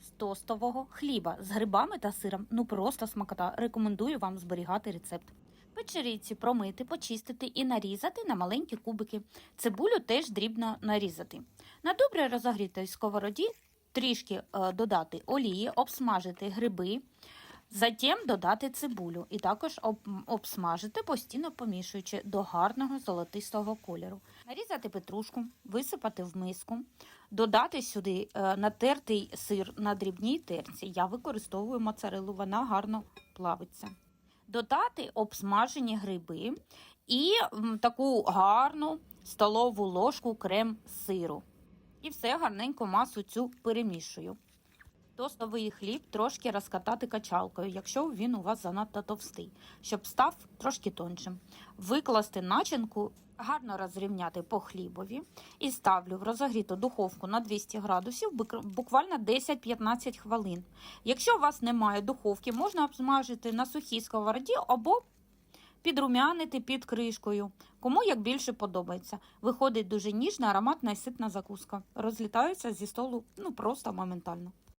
З тостового хліба з грибами та сиром. Ну просто смакота. Рекомендую вам зберігати рецепт. Печеріці промити, почистити і нарізати на маленькі кубики. Цибулю теж дрібно нарізати. На добре розогрітій сковороді трішки е, додати олії, обсмажити гриби. Затім додати цибулю і також об, обсмажити, постійно помішуючи до гарного золотистого кольору. Нарізати петрушку, висипати в миску, додати сюди е, натертий сир на дрібній терці. Я використовую моцарелу, вона гарно плавиться. Додати обсмажені гриби і таку гарну столову ложку крем сиру. І все гарненько масу цю перемішую. Тостовий хліб трошки розкатати качалкою, якщо він у вас занадто товстий, щоб став трошки тоншим. Викласти начинку, гарно розрівняти по хлібові і ставлю в розогріту духовку на 200 градусів буквально 10-15 хвилин. Якщо у вас немає духовки, можна обсмажити на сухій сковороді або підрумянити під кришкою. Кому як більше подобається. Виходить дуже ніжна, ароматна і ситна закуска. Розлітається зі столу ну просто моментально.